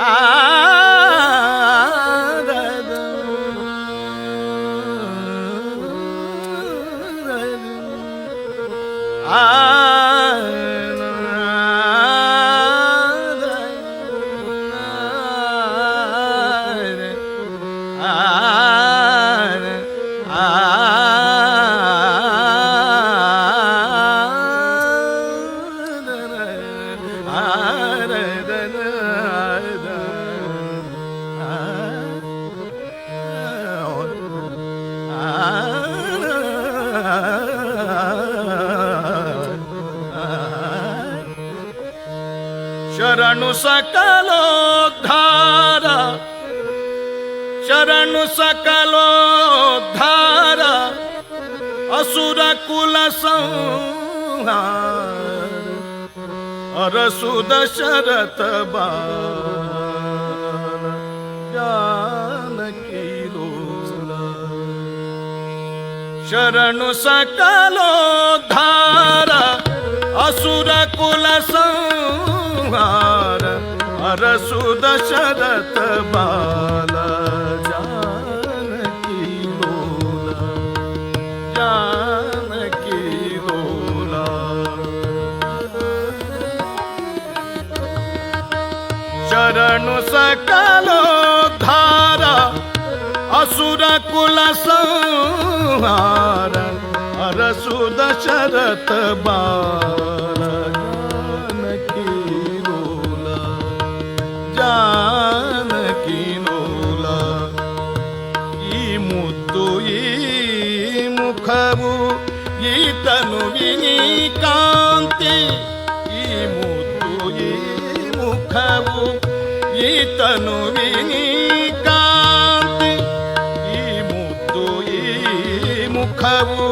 Ah ಶರಣು ಸಕಲೋದ್ಧಾರ ಶರಣು ಸಕಲೋದ್ಧಾರ ಅಸುರ ಕುಲ ಸಂಹಾರ ಅರಸುದ ಶರತ ಬಾಲ ಜಾನಕಿ ಲೋಲ ಶರಣು ಸಕಲೋದ್ಧಾರ ಅಸುರ ಕುಲ ಸಂಹಾರ संहार अरसु दशरथ बाल जानकी लोला जानकी लोला शरण सकलो धारा असुर कुल संहार अरसु दशरथ बाल తను విని కాంతి ఈ ముద్దు ఈ ముఖవు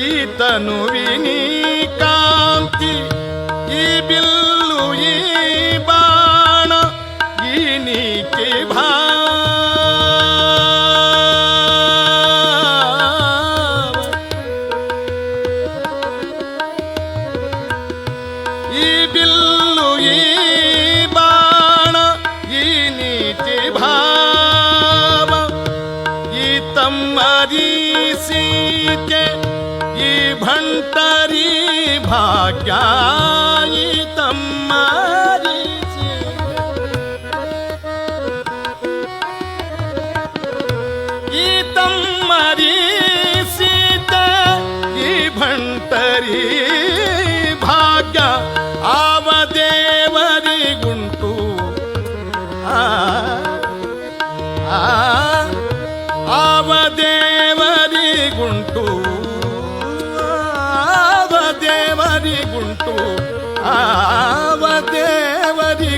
ఈ తను విని मरीसी के ये भंतरी भाग्याई तमारी ये तमारी सीता ये भंतरी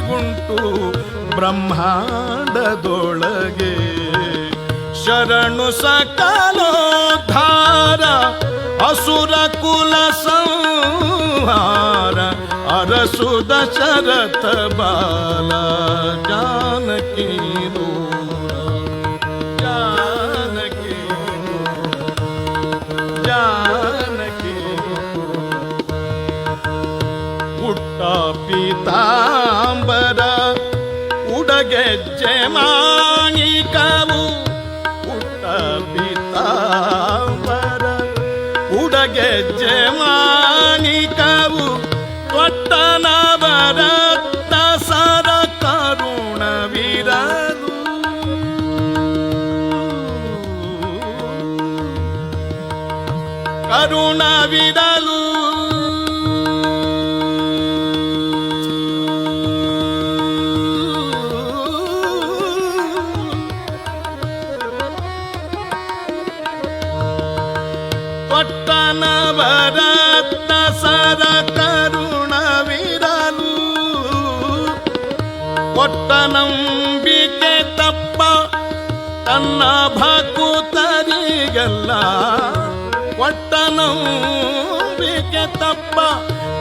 ದೇವರಿಗುಂಟು ಬ್ರಹ್ಮಾಂಡದೊಳಗೆ. ಶರಣು ಸಕಲೋದ್ಧಾರ ಅಸುರ ಕುಲ ಸಂಹಾರ ಅರಸುದ ಬಾಲ ಜಾನಕಿ மா ಸರ ಕರುಣವಿರಲು ಕೊಟ್ಟ ನಂಬಿಕೆ ತಪ್ಪ ತನ್ನ ಭಕುತರಿಗೆಲ್ಲ ಕೊಟ್ಟ ನಂಬಿಕೆ ತಪ್ಪ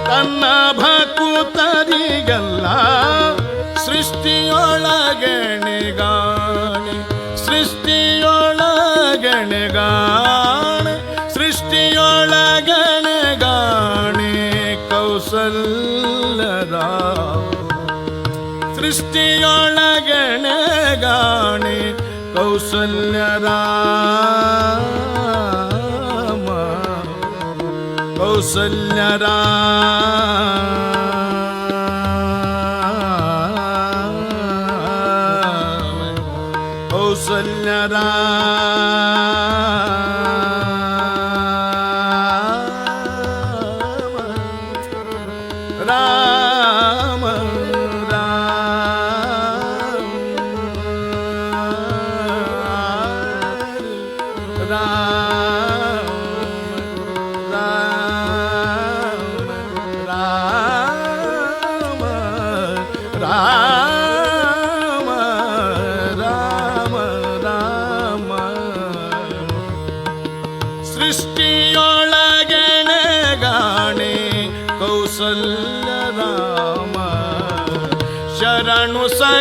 ತನ್ನ ಭಕುತರಿಗೆಲ್ಲ ಸೃಷ್ಟಿಯೊಳಗೆಣೆಗಾಣಿ ಸೃಷ್ಟಿಯೊಳಗೆಣೆಗಾಣೆ कौसल्यराम कौसल्यराम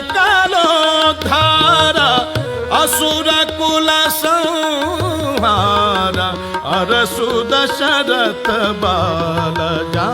কালো ধারা অসুর কুল সংহারা অরসু দশরথ বাল যা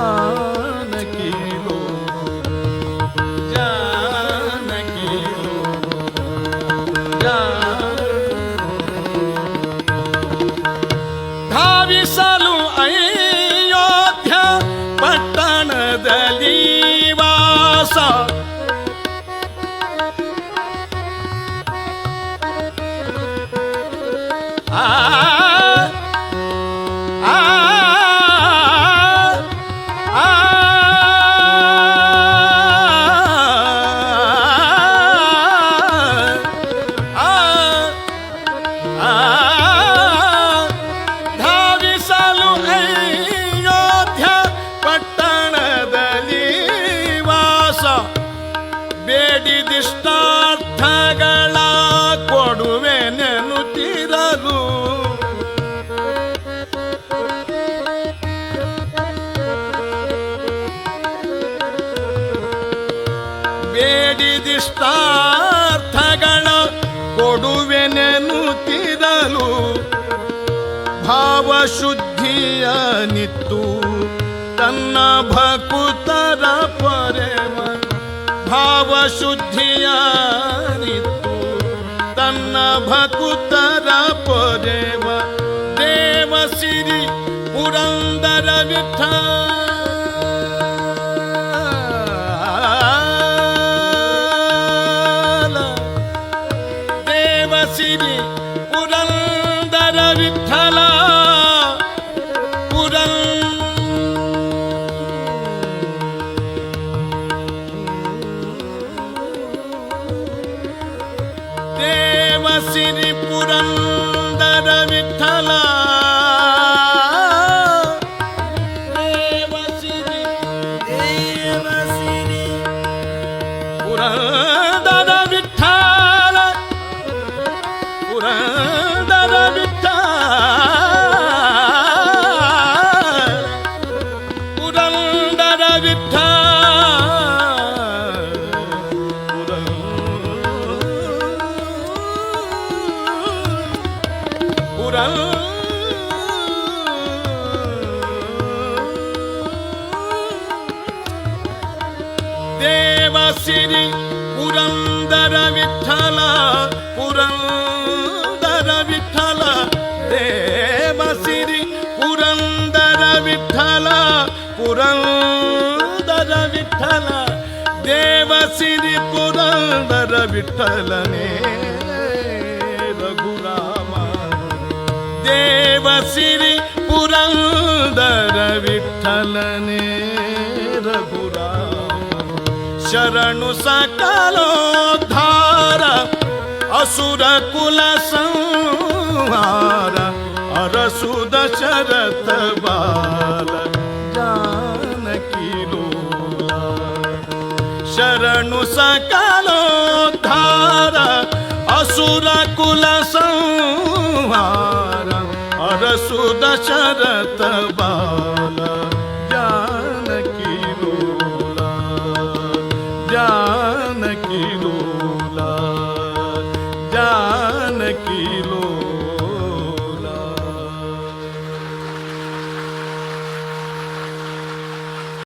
ನೆನುತ್ತಿರಲು ಬೇಡಿದಿಷ್ಟಾರ್ಥಗಳ ಕೊಡುವೆ ಭಾವ ಭಾವಶುದ್ಧಿಯ ನಿತ್ತು ತನ್ನ ಭಕುತರ ಪರೆವ ಭಾವಶುದ್ಧಿಯ ನಿತ್ತು ತನ್ನ ಭಕುತರ ಪೊರೆವ ದೇವ ಸಿರಿ ಪುರಂದರ ವಿಠಲ ದೇವಸಿರಿ ಪುರಂದರ ವಿಠಲ ಪುರಂ ದೇವಸಿರಿ சிறி புரந்தர விட்டலா புரந்தர விட்டலா தேவசிறி புரந்தர விட்டலா புரந்தர விட்டலா தேவசிறி புரந்தர விட்டலனே ரகுராமா தேவசிறி புரந்தர விட்டலனே शरणु धार असुर कुल संहार अरसुद शरत बाल जानकी लो शरणु धार असुर कुल संहार अरसुद शरत बार